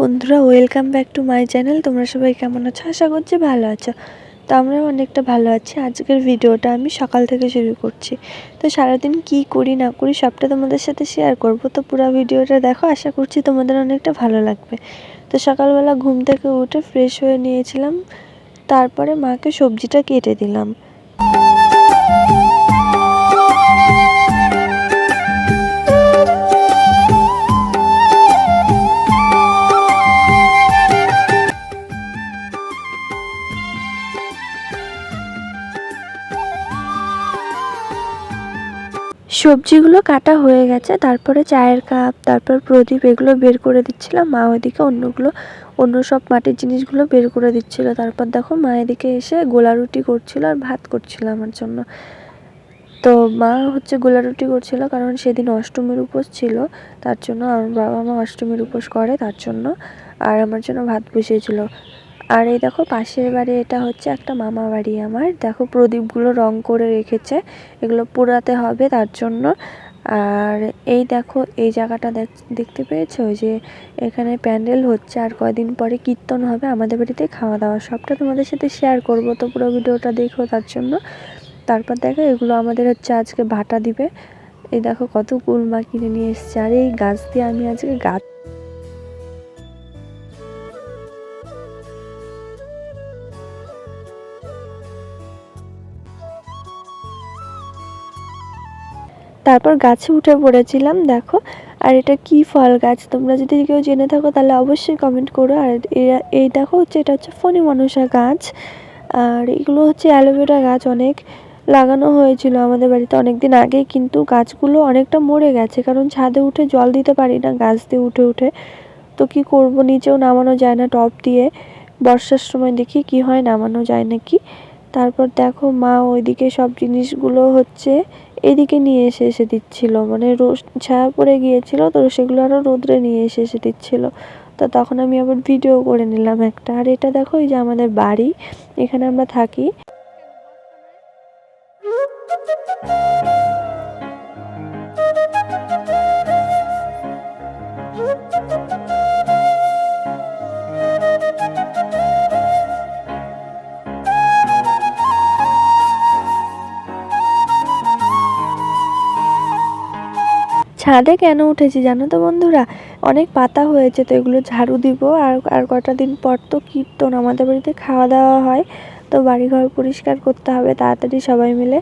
বন্ধুরা, welcome back to my channel. তোমরা সবাই কেমন আছো? আশা করছি ভালো আছো। তো আমরা অনেকটা ভালো আছি। আজকের ভিডিওটা আমি সকাল থেকে শুরু করছি। তো সারাদিন কি করি, না করি, সবটা তোমাদের সাথে শেয়ার করব। তো পুরো ভিডিওটা দেখো, আশা করছি তোমাদের অনেকটা ভালো লাগবে। তো সকালবেলা ঘুম থেকে উঠে ফ্রেশ হয়ে নিয়েছিলাম। তারপরে মাকে সবজিটা কেটে দিলাম। সবজিগুলো কাটা হয়ে গেছে, তারপরে চায়ের কাপ, তারপর প্রদীপ এগুলো বের করে দিচ্ছিলাম। মা ওইদিকে অন্যগুলো, অন্য সব মাটির জিনিসগুলো বের করে দিচ্ছিল। তারপর দেখো মা এদিকে এসে গোলা রুটি করছিল আর ভাত করছিল আমার জন্য। তো মা হচ্ছে গোলা রুটি করছিল কারণ সেদিন অষ্টমীর উপোস ছিল, তার জন্য আমার বাবা মা অষ্টমীর উপোস করে তার জন্য, আর আমার জন্য ভাত বসিয়েছিল। আর এই দেখো পাশের বাড়ি এটা হচ্ছে একটা মামা বাড়ি আমার। দেখো প্রদীপগুলো রং করে রেখেছে, এগুলো পোড়াতে হবে তার জন্য। আর এই দেখো, এই জায়গাটা দেখতে পেয়েছ যে এখানে প্যান্ডেল হচ্ছে আর কয়দিন পরে কীর্তন হবে আমাদের বাড়িতে খাওয়া দাওয়া সবটা তোমাদের সাথে শেয়ার করব। তো পুরো ভিডিওটা দেখো তার জন্য। তারপর দেখো এগুলো আমাদের হচ্ছে আজকে ভাটা দিবে। এই দেখো কত কুলমা কিনে নিয়ে এসছে। আর এই গাছ দিয়ে আমি আজকে গাছ তারপর গাছে উঠে পড়েছিলাম, দেখো। আর এটা কি ফল গাছ? তোমরা যদি কেউ জেনে থাকো, তাহলে অবশ্যই কমেন্ট করো। আর এই দেখো হচ্ছে, এটা হচ্ছে ফণি মনসা গাছ। আর এগুলো হচ্ছে অ্যালোভেরা গাছ, অনেক লাগানো হয়েছিল আমাদের বাড়িতে অনেক দিন আগে, কিন্তু গাছগুলো অনেকটা মরে গেছে, কারণ ছাদে উঠে জল দিতে পারি না, গাছ দিয়ে উঠে উঠে। তো কি করব? নিচেও নামানো যায় না টপ দিয়ে। বর্ষার সময় দেখি কি হয়, নামানো যায় নাকি? তারপর দেখো মা ওইদিকে সব জিনিসগুলো হচ্ছে এদিকে নিয়ে এসে এসে দিচ্ছিল। মানে রোদ ছায়া পড়ে গিয়েছিল তো সেগুলো আরও রোদ্রে নিয়ে এসে এসে দিচ্ছিল। তো তখন আমি আবার ভিডিও করে নিলাম একটা। আর এটা দেখো এই যে আমাদের বাড়ি, এখানে আমরা থাকি। ছাদে কেন উঠেছি জানো তো বন্ধুরা? অনেক পাতা হয়েছে তো এগুলো ঝাড়ু দিব। আর আর কটা দিন পর তো কীর্তন, আমাদের বাড়িতে খাওয়া দাওয়া হয়। তো বাড়িঘর পরিষ্কার করতে হবে তাড়াতাড়ি সবাই মিলে।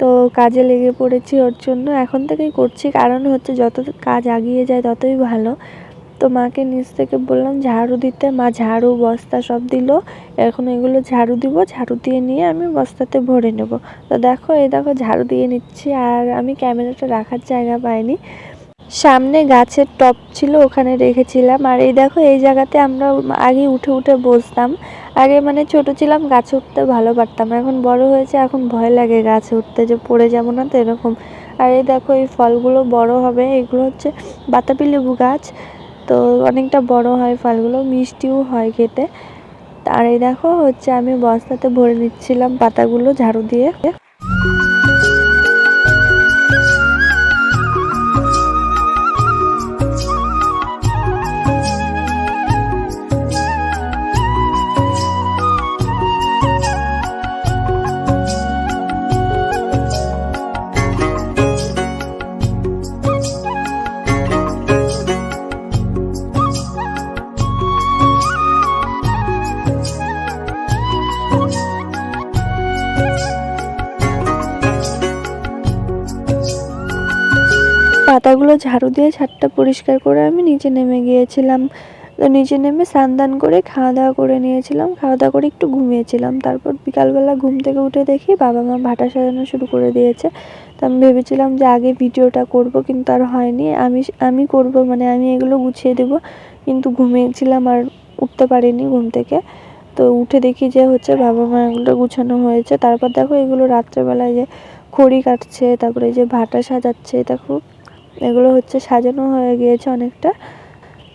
তো কাজে লেগে পড়েছি ওর জন্য। এখন থেকেই করছি। কারণ হচ্ছে যত কাজ আগিয়ে যায় ততই ভালো। তো মাকে নিচ থেকে বললাম, ঝাড়ু দিতে। মা ঝাড়ু, বস্তা সব দিল। এখন এগুলো ঝাড়ু দিব, ঝাড়ু দিয়ে নিয়ে আমি বস্তাতে ভরে নেব। তো দেখো, এই দেখো ঝাড়ু দিয়ে নিচ্ছি আর আমি ক্যামেরাটা রাখার জায়গা পাইনি। সামনে গাছের টপ ছিল, ওখানে রেখেছিলাম। আর এই দেখো, এই জায়গাতে আমরা আগে উঠে উঠে বসতাম। আগে মানে ছোট ছিলাম, গাছে উঠতে ভালো পারতাম এখন বড় হয়েছে, এখন ভয় লাগে গাছে উঠতে যে পড়ে যাব না তো এরকম। আর এই দেখো, এই ফলগুলো বড় হবে। এগুলো হচ্ছে বাতাবি লেবু গাছ। তো অনেকটা বড় হয় ফলগুলো, মিষ্টিও হয় খেতে। আর এই দেখো হচ্ছে আমি বস্তাতে ভরে নিচ্ছিলাম পাতাগুলো ঝাড়ু দিয়ে। পাতাগুলো ঝাড়ু দিয়ে ছাদটা পরিষ্কার করে আমি নিচে নেমে গিয়েছিলাম। তো নিচে নেমে স্নান করে খাওয়া দাওয়া করে নিয়েছিলাম। খাওয়া দাওয়া করে একটু ঘুমিয়েছিলাম। তারপর বিকালবেলা ঘুম থেকে উঠে দেখি বাবা মা ভাটা সাজানো শুরু করে দিয়েছে। তো আমি ভেবেছিলাম যে আগে ভিডিওটা করব, কিন্তু আর হয়নি। আমি আমি করব মানে আমি এগুলো গুছিয়ে দেব। কিন্তু ঘুমিয়েছিলাম আর উঠতে পারিনি ঘুম থেকে। তো উঠে দেখি যে হচ্ছে বাবা মা এগুলো গুছানো হয়েছে। তারপর দেখো এগুলো রাত্রেবেলায় যে খড়ি কাটছে, তারপরে যে ভাটা সাজাচ্ছে দেখো এগুলো হচ্ছে সাজানো হয়ে গিয়েছে অনেকটা।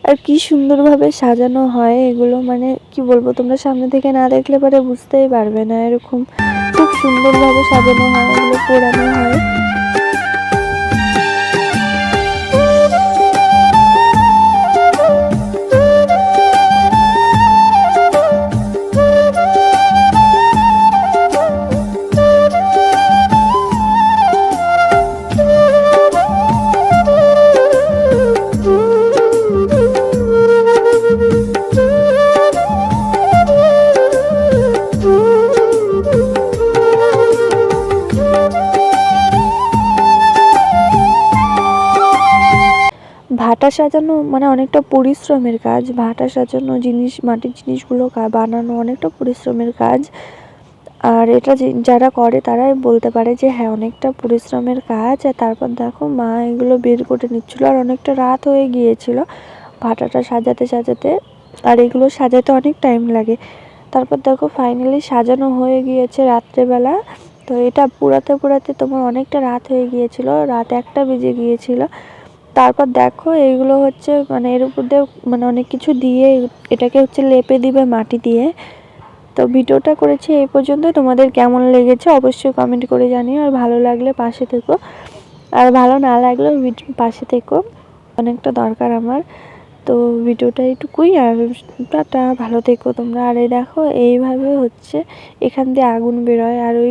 আর কি সুন্দরভাবে সাজানো হয় এগুলো মানে কি বলব, তোমরা সামনে থেকে না দেখলে পরে বুঝতেই পারবে না এরকম। খুব সুন্দরভাবে সাজানো হয়, এগুলো পোড়ানো হয়। ভাটা সাজানো মানে অনেকটা পরিশ্রমের কাজ, ভাটা সাজানো জিনিস, মাটির জিনিসগুলো বানানো অনেকটা পরিশ্রমের কাজ। আর এটা যারা করে তারাই বলতে পারে যে হ্যাঁ অনেকটা পরিশ্রমের কাজ। আর তারপর দেখো, মা এগুলো বের করে নিচ্ছিল আর অনেকটা রাত হয়ে গিয়েছিল ভাটাটা সাজাতে সাজাতে। আর এগুলো সাজাতে অনেক টাইম লাগে। তারপর দেখো ফাইনালি সাজানো হয়ে গিয়েছে রাত্রেবেলা। তো এটা পুরাতে পুরাতে তোমার অনেকটা রাত হয়ে গিয়েছিল। রাত একটা বেজে গিয়েছিল। তারপর দেখো এইগুলো হচ্ছে মানে এর উপর দিয়ে মানে অনেক কিছু দিয়ে এটাকে হচ্ছে লেপে দিবে মাটি দিয়ে। তো ভিডিওটা করেছি এই পর্যন্ত তোমাদের কেমন লেগেছে অবশ্যই কমেন্ট করে জানিও। আর ভালো লাগলে পাশে থেকো। আর ভালো না লাগলেও পাশে থেকো। অনেকটা দরকার আমার। তো ভিডিওটা এইটুকুই। আর টাটা, ভালো থেকো তোমরা। আর এই দেখো, এইভাবে হচ্ছে এখান দিয়ে আগুন বেরোয়। আর ওই